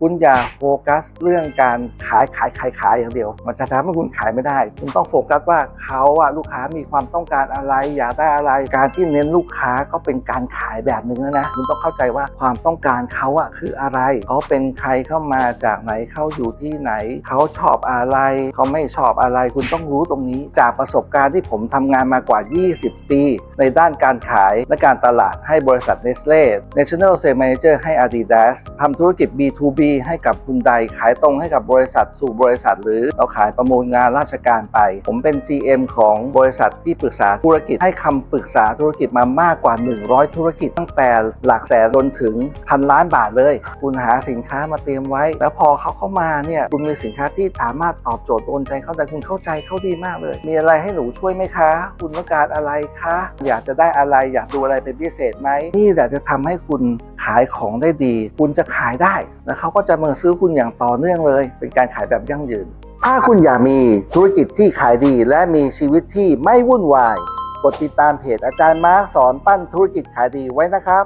คุณอย่าโฟกัสเรื่องการขายขายขายขายอย่างเดียว มันจะทำให้คุณขายไม่ได้ คุณต้องโฟกัสว่าเขาอะลูกค้ามีความต้องการอะไร อยากได้อะไร การที่เน้นลูกค้าก็เป็นการขายแบบหนึ่งแล้วนะ คุณต้องเข้าใจว่าความต้องการเขาอะคืออะไร เขาเป็นใครเข้ามาจากไหนเขาอยู่ที่ไหน เขาชอบอะไรเขาไม่ชอบอะไร คุณต้องรู้ตรงนี้ จากประสบการณ์ที่ผมทำงานมากว่า 20 ปี ในด้านการขายและการตลาดให้บริษัท Nestle National Sales Manager ให้ Adidas ทำธุรกิจ B2B ให้กับคุณใดขายตรงให้กับบริษัทสู่บริษัท หรือเราขายประมูลงานราชการไป ผมเป็น GM ของบริษัทที่ปรึกษาธุรกิจให้คำปรึกษาธุรกิจมามากกว่า 100 ธุรกิจตั้งแต่หลักแสนจนถึงพันล้านบาทเลย คุณหาสินค้ามาเตรียมไว้ แล้วพอเขาเข้ามาเนี่ยคุณมีสินค้าที่สามารถตอบโจทย์โดนใจเขาแต่คุณเข้าใจเขาดีมากเลย มีอะไรให้หนูช่วยไหมคะ คุณต้องการอะไรคะ อยากจะได้อะไรอยากดูอะไรเป็นพิเศษไหมนี่แหละจะทำให้คุณ ขายของได้ดี คุณจะขายได้แล้วเขาก็จะมาซื้อคุณอย่างต่อเนื่องเลย เป็นการขายแบบยั่งยืน ถ้าคุณอยากมีธุรกิจที่ขายดี และมีชีวิตที่ไม่วุ่นวาย กดติดตามเพจอาจารย์มาร์กสอนปั้นธุรกิจขายดีไว้นะครับ